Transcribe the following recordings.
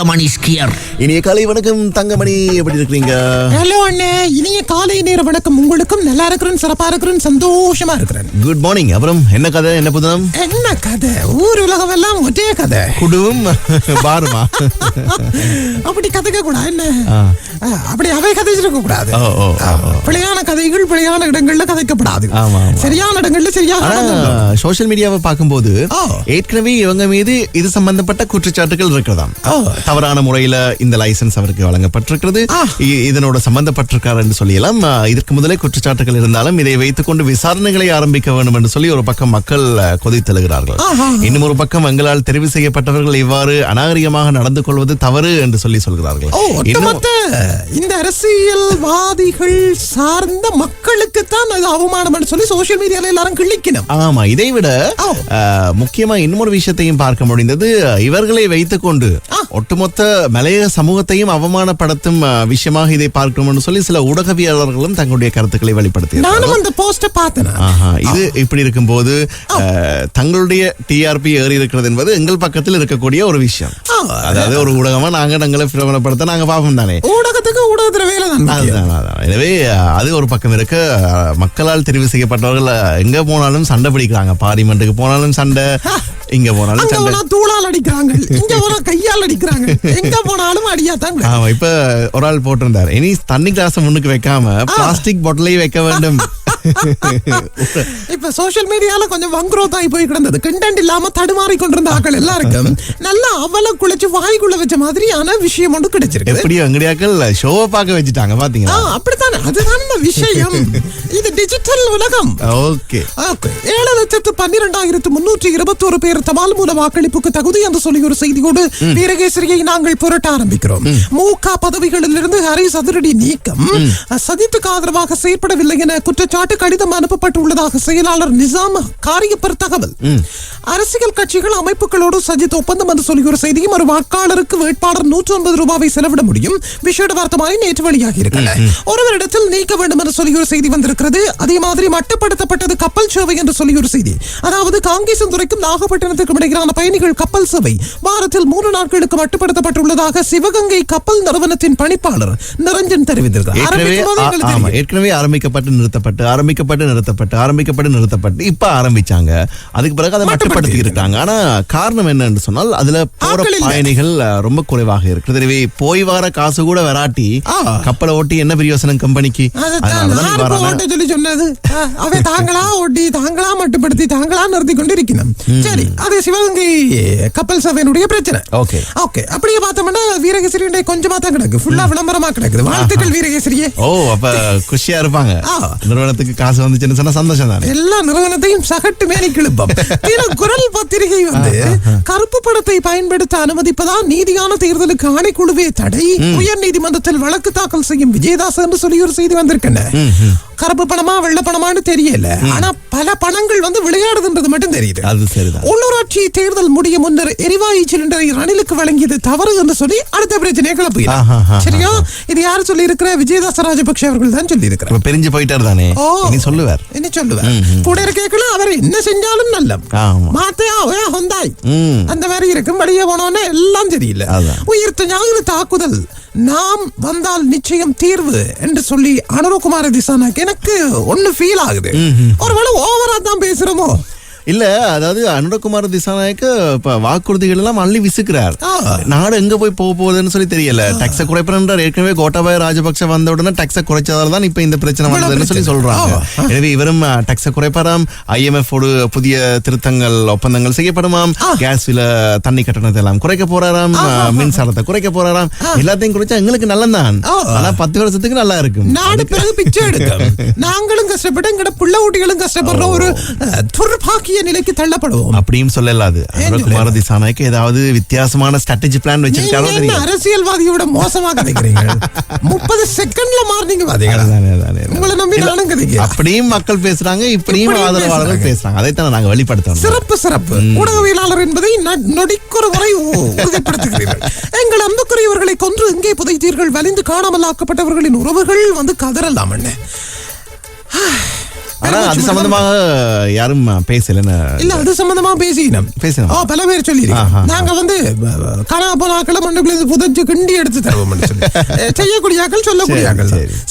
Thangamani skier. இனிய காலை வணக்கம் தங்கமணி. எப்படி இருக்கிறீங்க? ஹலோ அண்ணே இனிய காலை நேர வணக்கம். உங்களுக்கும் நல்லா இருக்கிறேன் சிறப்பா இருக்கிறேன் சந்தோஷமா இருக்கிறேன். குட் மார்னிங் அப்புறம் என்ன கதை என்ன புதனம் என்ன கதை? ஊர் உலகம் எல்லாம் ஒரே கதை. குடுவும் பாருமா. அப்படி கதைக்க கூடாது என்ன? ஆ, அப்படி அவை கதைச்சிருக்க கூடாது. பிழையான கதைகள் பிழையான இடங்கள்ல கதைக்கப்படாது. சரியான இடங்கள்ல நடந்துக்கணும். சோஷியல் மீடியாவை பார்க்கும்போது. ஏற்கனவே இவங்க மீது இது சம்பந்தப்பட்ட குற்றச்சாட்டுகள் இருக்கிறதாம். ஆ. தவறான முறையில இந்த லைசன்ஸ் அவருக்கு வழங்கப்பட்டிருக்கிறது. இதனோட சம்பந்தப்பட்டிருக்கார் என்று சொல்லியெல்லாம் இதற்கு முதலே குற்றச்சாட்டுகள் இருந்தாலும் இதை வைத்துக்கொண்டு விசாரணைகளை ஆரம்பிக்க வேண்டும் என்று சொல்லி ஒரு பக்கம் மக்கள் கொதித்தெழுகிறார்கள். இன்னும் ஒரு பக்கம் எங்களால் தெரிவு செய்யப்பட்டவர்கள் இவ்வாறு அநாகரிகமாக நடந்து கொள்வது தவறு என்று சொல்லி சொல்கிறார்கள். இந்த அரசியல்வாதிகள் சார்ந்த மக்களுக்கு தான் அது அவமானம் சொல்லி சோசியல் மீடியால எல்லாரும் கிழிக்கணும் ஆமா இதை விட முக்கியமா இன்னொரு விஷயத்தையும் பார்க்க முடிந்தது. இவர்களை வைத்துக்கொண்டு ஒட்டுமொத்த மலைய சமூகத்தையும் அவமானப்படுத்தும் விஷயமாக இதை பார்க்கணும்னு சொல்லி சில ஊடகவியலாளர்களும் தங்களுடைய கருத்துக்களை வெளிப்படுத்தி நானும் அந்த போஸ்ட பார்த்தேன் இது இப்படி இருக்கும்போது அஹ், தங்களுடைய டிஆர்பி ஏறி இருக்கிறது என்பது எங்கள் பக்கத்தில் இருக்கக்கூடிய ஒரு விஷயம். அதாவது ஒரு ஊடகமா நாங்க நாங்களை பிரபலப்படுத்த நாங்க பார்ப்போம் தானே. ஊடகத்துக்கு ஊடகத்துல வேலை தான். எனவே அது ஒரு பக்கம் இருக்க. மக்களால் தெரிவு செய்யப்பட்டவர்கள் எங்க போனாலும் சண்டை பிடிக்கிறாங்க. பார்லிமெண்ட்டுக்கு போனாலும் சண்டை. இங்க போனாலும் அங்க போனா தூளால் அடிக்கிறாங்க. இங்க போனா கையால் அடிக்கிறாங்க. எங்க போனாலும் அடியா தான் ஆமா இப்ப ஒரு ஆள் போட்டிருந்தார். இனி தண்ணி கிளாஸ் முன்னுக்கு வைக்காம பிளாஸ்டிக் பொட்டலையும் வைக்க வேண்டும். இப்ப சோஷியல் மீடியால கொஞ்சம் வங்குரோத் ஆகி போய் கிடந்தது. கண்டென்ட் இல்லாம தடுமாறி கொண்டிருந்த ஆக்கள் எல்லாருக்கும் நல்லா அவல குளிச்சு வாய்க்குள்ள வச்ச மாதிரியான விஷயம் ஒன்று கிடைச்சிருக்கு எப்படியோ எங்கடியாக்கள் ஷோவை பார்க்க வச்சுட்டாங்க பாத்தீங்களா? அப்படித்தானே? அதுதான் இந்த விஷயம். இது டிஜிட்டல் உலகம். ஓகே. ஓகே. ஏழு லட்சத்து பன்னிரெண்டாயிரத்து முன்னூற்றி இருபத்தோரு பேர் தபால் மூல வாக்களிப்புக்கு தகுதி என்று சொல்லி ஒரு செய்தியோடு வீரகேசரியை நாங்கள் புரட்ட ஆரம்பிக்கிறோம். மூக பதவிகளிலிருந்து ஹரிஸ் அதிரடி நீக்கம். சதித்துக்கு ஆதரவாக செயற்படவில்லை என குற்றச்சாட்டு கடிதம் அனுப்பப்பட்டுள்ளதாக செயலாளர் நிசாம் காரியப்பர் தகவல். அரசியல் கட்சிகள் அமைப்புகளோடு சஜித் ஒப்பந்தம் என்று சொல்லி ஒரு செய்தியும் ஒரு வாக்காளருக்கு வேட்பாளர் நூற்றி ஒன்பது ரூபாவை செலவிட முடியும். விஷேட வார்த்தமானி நேற்று வெளியாகி இருக்கிறது. ஒருவரிடத்தில் நீக்க வேண்டும் என்று சொல்லி ஒரு செய்தி வந்திருக்கிறது. அதே மாதிரி மட்டுப்படுத்தப்பட்டது கப்பல் சேவை என்று சொல்லி ஒரு செய்தி. அதாவது காங்கேசந்துறைக்கும் நாகப்பட்டினத்துக்கும் இடையிலான பயணிகள் கப்பல் சேவை வாரத்தில் மூன்று நாட்களுக்கு மட்டுப்படுத்தப்பட்டுள்ளதாக சிவகங்கை கப்பல் நிறுவனத்தின் பணிப்பாளர் நிரஞ்சன் தெரிவித்திருக்கிறார். ஆரம்பிக்கப்பட்டு நிறுத்தப்பட்டு ஆரம்பிக்கப்பட்டு நிறுத்தப்பட்டு ஆரம்பிக்கப்பட்டு நிறுத்தப்பட்டு இப்ப ஆரம்பிச்சாங்க. அதுக்கு பிறகு அதை மட்டுப்படுத்தி இருக்காங்க ஆனா காரணம் என்னன்னு சொன்னால் அதுல போற. பயணிகள் ரொம்ப குறைவாக இருக்குது. எனவே போய் வர காசு கூட வராட்டி. கப்பலை ஓட்டி என்ன பிரயோசனம் கம்பெனிக்கு? சொல்லி சொன்னது. அவை தாங்களா ஓட்டி தாங்களா மட்டுப்படுத்தி தாங்களா நிறுத்தி கொண்டு இருக்கணும் சரி அது சிவகங்கை கப்பல் சபையினுடைய பிரச்சனை. Okay. ஓகே அப்படியே பார்த்தோம்னா வீரகேசரி கொஞ்சமா தான் கிடக்கு. ஃபுல்லா விளம்பரமா கிடக்குது. வாழ்த்துக்கள் வீரகேசரியே. ஓ அப்ப குஷியா இருப்பாங்க. ஆ. நிறுவனத்துக்கு காசு வந்துச்சுன்னு சொன்னா சந்தோஷம் தானே எல்லா நிறுவனத்தையும் சகட்டு மேனி கிளப்பம் குரல் பத்திரிகை வந்து கருப்பு படத்தை பயன்படுத்த அனுமதிப்பதா நீதியான தேர்தலுக்கு ஆணைக்குழுவே தடை உயர் நீதிமன்றத்தில் வழக்கு தாக்கல் செய்யும் விஜயதாஸ் என்று சொல்லி ஒரு செய்தி வந்திருக்கேன் கருப்பு பணமா வெள்ளை பணமான்னு தெரியல. ஆனா பல பணங்கள் வந்து விளையாடுதுன்றது மட்டும் தெரியுது. அது சரிதான். உள்ளூராட்சி தேர்தல் முடிய முன்னர் எரிவாயு சிலிண்டரை ரணிலுக்கு வழங்கியது தவறு என்று சொல்லி அடுத்த பிரச்சனையை ஆஹா. சரியா? இது யார் சொல்லி இருக்கிற விஜயதாச ராஜபக்ஷ அவர்கள் தான் சொல்லி இருக்கிறார் பிரிஞ்சு போயிட்டாரு தானே ஓ. சொல்லுவார். என்ன சொல்லுவேன் கூட இருக்கேக்கலாம் அவர் என்ன செஞ்சாலும் நல்ல. மாத்தையா ஹொந்தாய். அந்த மாதிரி இருக்கும் வெளியே போனோன்னே எல்லாம் அதான். உயிர்த்த ஞாயிறு தாக்குதல். நாம் வந்தால் நிச்சயம் தீர்வு என்று சொல்லி அனுரகுமார திசானாக்கு எனக்கு ஒண்ணு ஃபீல் ஆகுது. ஒருவேளை ஓவரா தான் பேசுறோமோ? இல்ல அதாவது அனுரகுமார் திசாநாயக்க வாக்குறுதிகள் எல்லாம் அள்ளி விசுக்கிறார். நாடு எங்க போய் போக போகுதுன்னு சொல்லி தெரியல. டாக்ஸ குறைப்பறார் ஏற்கனவே கோட்டாபாய ராஜபக்ச வந்த உடனே டாக்ஸ குறைச்சதால தான் இப்ப இந்த பிரச்சனை வந்ததுன்னு சொல்லி. சொல்றாங்க. எனவே இவரும் டாக்ஸ குறைப்பாராம். ஐஎம்எஃப் புதிய திருத்தங்கள் ஒப்பந்தங்கள் செய்யப்படுமாம். கேஸ் வில தண்ணி கட்டணத்தை எல்லாம் குறைக்க போறாராம். மின்சாரத்தை குறைக்க போறாராம். எல்லாத்தையும் குறைச்சா எங்களுக்கு நல்லதான். ஆனா பத்து வருஷத்துக்கு நல்லா இருக்கும். நாடு பிறகு பிச்சை எடுக்கும். நாங்களும் கஷ்டப்பட்டு எங்கட பிள்ளை ஊட்டிகளும் கஷ்டப்படுற ஒரு அஹ், பின்தங்கிய நிலைக்கு தள்ளப்படுவோம். அப்படியும் சொல்லலாது குமார திசாநாயக்கு ஏதாவது வித்தியாசமான ஸ்ட்ராட்டஜி பிளான் வச்சிருக்காரோ என்ன தெரியும் அரசியல்வாதியை விட மோசமா கதைக்கிறீங்க முப்பது செகண்ட்ல மாறினீங்க. உங்களை நம்பி நானும் கதைக்கிறேன். அப்படியும் மக்கள் பேசுறாங்க இப்படியும் ஆதரவாளர்கள் பேசுறாங்க. அதைத்தான் நாங்க வெளிப்படுத்தணும். சிறப்பு சிறப்பு. ஊடகவியலாளர் என்பதை ந- நொடிக்கொரு முறை உ- உறுதிப்படுத்துகிறீர்கள். எங்கள் அன்புக்குரியவர்களை கொன்று இங்கே புதைத்தீர்கள். வலிந்து காணாமல் ஆக்கப்பட்டவர்களின் உறவுகள் வந்து கதறலாம் அண்ணே. ஆனா அது சம்பந்தமாக யாரும் பேசலன்னு இல்ல அது சம்பந்தமா பேசினோம். ஓ பல பேர் சொல்லி. நாங்க வந்து காணா போன ஆக்களை மண்ணுக்குள்ள இருந்து புதைச்சு கிண்டி எடுத்து தருவோம் செய்யக்கூடிய ஆக்கள் சொல்லக்கூடிய.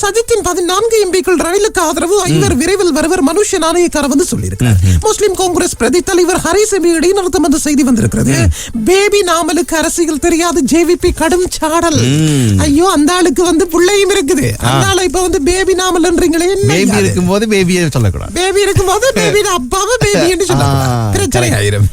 சஜித்தின் பதினான்கு எம்பிக்கள் ரணிலுக்கு ஆதரவு ஐவர் விரைவில் வருவர் மனுஷ நாணயக்கார வந்து சொல்லியிருக்கிறார். முஸ்லிம் காங்கிரஸ் பிரதி தலைவர் ஹரிஸ் எம்பி இடைநிறுத்தம் என்ற செய்தி வந்திருக்கிறது. பேபி நாமலுக்கு அரசியல் தெரியாது ஜேவிபி கடும் சாடல். ஐயோ அந்த ஆளுக்கு வந்து பிள்ளையும் இருக்குது. அந்த ஆளை இப்ப வந்து பேபி நாமல்ன்றீங்களே என்ன பேபி இது? இருக்கும்போது பேபியை சொல்லக்கூடாது. பேபி இருக்கும்போது பேபி அப்பாவை பேபி என்று ஆ, சொல்லக்கூடாது பிரச்சனை. ஆயிரும்.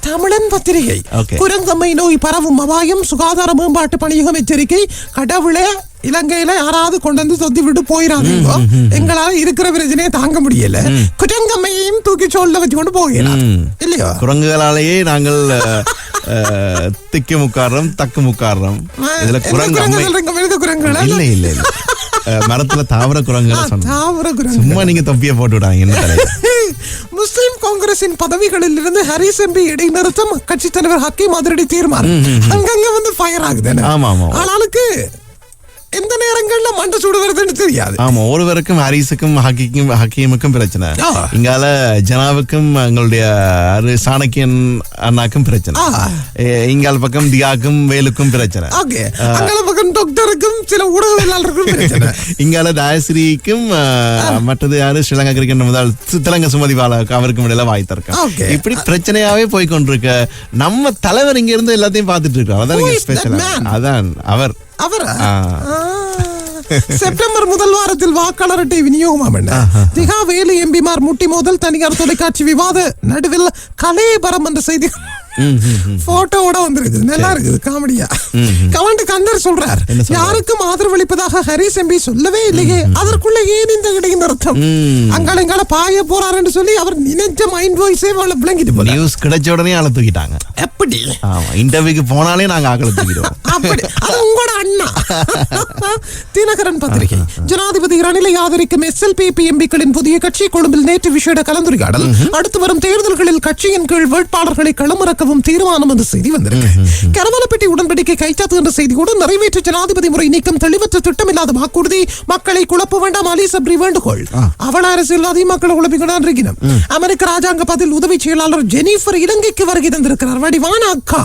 தமிழன் பத்திரிகை. குரங்கம்மை நோய் பரவும் அபாயம் சுகாதார மேம்பாட்டு பணியகம் எச்சரிக்கை. கடவுளே இலங்கையில யாராவது கொண்டு வந்து சொத்தி விட்டு போயிடாதீங்க எங்களால இருக்கிற பிரச்சனையை தாங்க முடியல. குரங்கம்மையையும் தூக்கி சோல்ல வச்சு கொண்டு போகிறார் இல்லையோ? குரங்குகளாலேயே நாங்கள் திக்கு முக்காடுறோம் தக்கு முக்காடுறோம். இதுல குரங்கு குரங்குகளா? இல்ல இல்ல. மரத்துல தாவர குரங்குகளை தாவர குரங்கு சும்மா நீங்க தொப்பிய போட்டு விடாங்க என்ன முஸ்லிம் காங்கிரசின் பதவிகளில் இருந்து ஹரிஸ் எம்பி இடைநிறுத்தம் கட்சி தலைவர் ஹக்கீம் அதிரடி தீர்மானம். அங்கங்க வந்து ஃபயர் ஆகுது ஆமா, ஆமா. ஆளாளுக்கு எந்த நேரங்கள்ல மண்டை சூடு வருதுன்னு தெரியாது. ஆமா ஒருவருக்கும் ஹரிஸுக்கும் ஹக்கிக்கும் ஹக்கீமுக்கும் பிரச்சனை. இங்கால ஜனாவுக்கும் எங்களுடைய சாணக்கியன் அண்ணாக்கும் பிரச்சனை. இங்கால பக்கம் தியாக்கும் வேலுக்கும் பிரச்சனை. ஓகே. அங்கல பக்கம் டாக்டருக்கும் சில ஊடகவியலாளருக்கும் பிரச்சனை. இங்கால தயஸ்ரீக்கும் மற்றது யாரு? ஸ்ரீலங்கா கிரிக்கெட் முதல் திலங்க சுமதி பாலாவுக்கு அவருக்கும் இடையில வாய் Okay. இப்படி பிரச்சனையாவே போய் கொண்டிருக்க நம்ம தலைவர் இங்க இருந்து எல்லாத்தையும் பார்த்துட்டு இருக்கோம் அதான் ஸ்பெஷல்? அதான் அவர். அவரா? செப்டம்பர் முதல் வாரத்தில் வாக்காளர் அட்டை விநியோகமாம் என்ன? திகா வேலு எம்பிமார் முட்டி மோதல் தனியார் தொலைக்காட்சி விவாத போட்டோவோட வந்திருக்குது. நல்லா இருக்குது. காமெடியா. கமெண்ட் கந்தர் சொல்றார். யாருக்கும் ஆதரவளிப்பதாக ஹரிஸ் எம்பி சொல்லவே இல்லையே. அதற்குள்ள ஏன் இந்த இடைநிறுத்தம் அங்கால இங்கால பாய போறாருன்னு சொல்லி அவர் நினைச்ச மைண்ட் வாய்ஸே விளங்கிட்டு போல நியூஸ் கிடைச்ச உடனே ஆளை தூக்கிட்டாங்க. எப்படி இன்டர்வியூக்கு போனாலே நாங்க ஆக்களை தூக்கிடுவோம். அப்படி. அது உங்களோட அண்ணா. தினகரன் பத்திரிகை. ஜனாதிபதி ரணிலை ஆதரிக்கும் எஸ்எல்பிபி எம்பிக்களின் புதிய கட்சி கொழும்பில் நேற்று விஷேட கலந்துரையாடல். அடுத்து வரும் தேர்தல்களில் கட்சியின் கீழ் வேட்பாளர்களை களமிறக்கவும் தீர்மானம் என்ற செய்தி வந்திருக்கு. கரவலப்பட்டி உடன்படிக்கை கைச்சாத்து என்ற செய்தி கூட நிறைவேற்ற ஜனாதிபதி முறை நீக்கம் தெளிவற்ற திட்டமில்லாத வாக்குறுதி மக்களை குழப்ப வேண்டாம் அலி சப்ரி வேண்டுகோள். அவள் அரசியல்வாதி மக்களை குழப்பிக்கொண்டான் இருக்கிறோம் அமெரிக்க ராஜாங்க பதில் உதவி செயலாளர் ஜெனிஃபர் இலங்கைக்கு வருகை தந்திருக்கிறார். வடிவான அக்கா.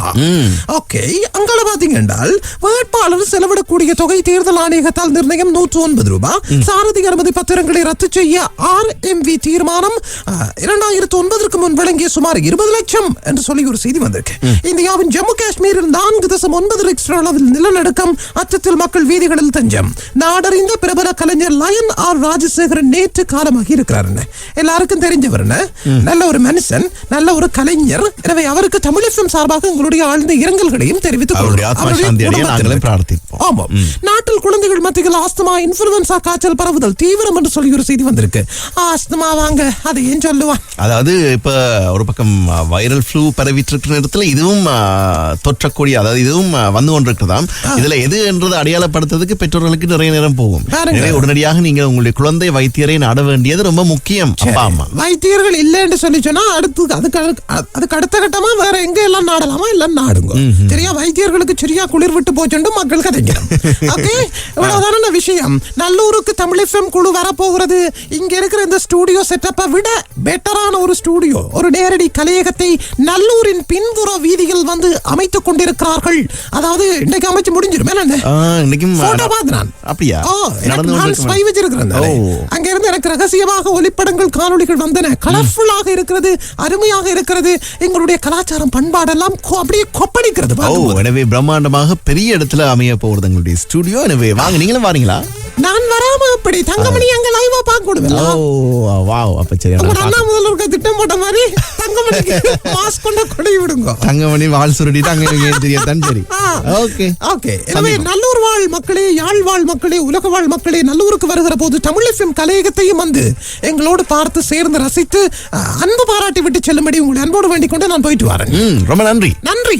ஓகே அங்கால பாத்தீங்க என்றால் வேட்பாளர் செலவிடக்கூடிய தொகை தேர்தல் ஆணையகத்தால் நிர்ணயம் நூற்று ஒன்பது ரூபாய் சாரதி அனுமதி பத்திரங்களை ரத்து செய்ய ஆர் எம் வி தீர்மானம் இரண்டாயிரத்து ஒன்பதற்கு முன் வழங்கிய சுமார் இருபது லட்சம் என்று சொல்லி ஒரு செய்தி வந்திருக்கு. இந்தியாவின் ஜம்மு காஷ்மீரில் நான்கு தசம் ஒன்பது ரிக்டர் அளவில் நிலநடுக்கம் அச்சத்தில் மக்கள் வீதிகளில் தஞ்சம். நாடறிந்த பிரபல கலைஞர் லயன் ஆர் ராஜசேகரன் நேற்று காலமாகி இருக்கிறார். எல்லாருக்கும் தெரிஞ்சவர்? நல்ல ஒரு மனுஷன் நல்ல ஒரு கலைஞர். எனவே அவருக்கு தமிழ் எஃப்எம் சார்பாக எங்களுடைய ஆழ்ந்த இரங்கல்களையும் தெரிவித்துக் ஆமாம் நாட்டில் குழந்தைகள் மத்தியில் ஆஸ்துமா இன்ஃபுளுன்சா காய்ச்சல் பரவுதல் தீவிரம் என்று சொல்லி ஒரு செய்தி வந்திருக்கு. ஆஸ்துமா வாங்க அதை ஏன் சொல்லுவான் அதாவது இப்ப ஒரு பக்கம் வைரல் ஃப்ளூ பரவிட்டு இருக்கிற நேரத்துல இதுவும் தொற்றக்கூடிய அதாவது இதுவும் வந்து கொண்டிருக்கிறதாம். இதுல எது என்றது அடையாளப்படுத்துறதுக்கு பெற்றோர்களுக்கு நிறைய நேரம் போகும். எனவே உடனடியாக நீங்க உங்களுடைய குழந்தை வைத்தியரை நாட வேண்டியது ரொம்ப முக்கியம் அப்பா அம்மா. வைத்தியர்கள் இல்லைன்னு சொல்லி சொன்னா அடுத்து அதுக்கு அதுக்கு அடுத்த கட்டமா வேற எங்க எல்லாம் நாடலாமா? எல்லாம் நாடுங்க. சரியா? வைத்தியர்களுக்கு சரியா குளிர் விட்டு போச்சுண்டு மக்கள் கதைக்கிறோம். ஓகே? இவ்வளவுதான விஷயம். நல்லூருக்கு தமிழ் எஃப்எம் குழு வரப்போகிறது. இங்க இருக்கிற இந்த ஸ்டூடியோ செட்டப்பை விட பெட்டரான ஒரு ஸ்டூடியோ ஒரு நேரடி கலையகத்தை நல்லூரின் பின்புற வீதியில் வந்து அமைத்துக் கொண்டிருக்கிறார்கள். அதாவது இன்னைக்கு அமைச்சு ஆ, இன்னைக்கும் அப்படியா? spy வச்சிருக்கிறேன். அங்க இருந்து எனக்கு ரகசியமாக ஒளிப்படங்கள் காணொளிகள் வந்தன. கலர்ஃபுல்லாக இருக்கிறது அருமையாக இருக்கிறது. எங்களுடைய கலாச்சாரம் பண்பாடெல்லாம் அப்படியே கொப்பளிக்கிறது. எனவே பிரம்மாண்டமாக பெரிய இடத்துல அமைய போறது எங்களுடைய ஸ்டுடியோ எனவே வாங்க நீங்களும் வாரீங்களா? நான் வராம எப்படி தங்கமணி அங்க லைவா ஓ வாவ். அப்ப சரி உங்க நான் அண்ணா முதல்ல இருக்க திட்டம் போட்ட மாதிரி தங்கமணிக்கு மாஸ்க் கொண்ட கொடை விடுங்க. தங்கமணி வால் சுருட்டிட்டு அங்க இங்க தெரியத்தான் சரி. ஓகே. ஓகே. எனவே நல்லூர் வாழ் மக்களே யாழ் வாழ் மக்களே உலக வாழ் மக்களே நல்லூருக்கு வருகிற போது தமிழ் எஃப்எம் கலையகத்தையும் வந்து எங்களோடு பார்த்து சேர்ந்து ரசித்து அன்பு பாராட்டி விட்டு செல்லும்படி உங்களை அன்போடு வேண்டிக் கொண்டு நான் போயிட்டு வரேன். ரொம்ப நன்றி. நன்றி.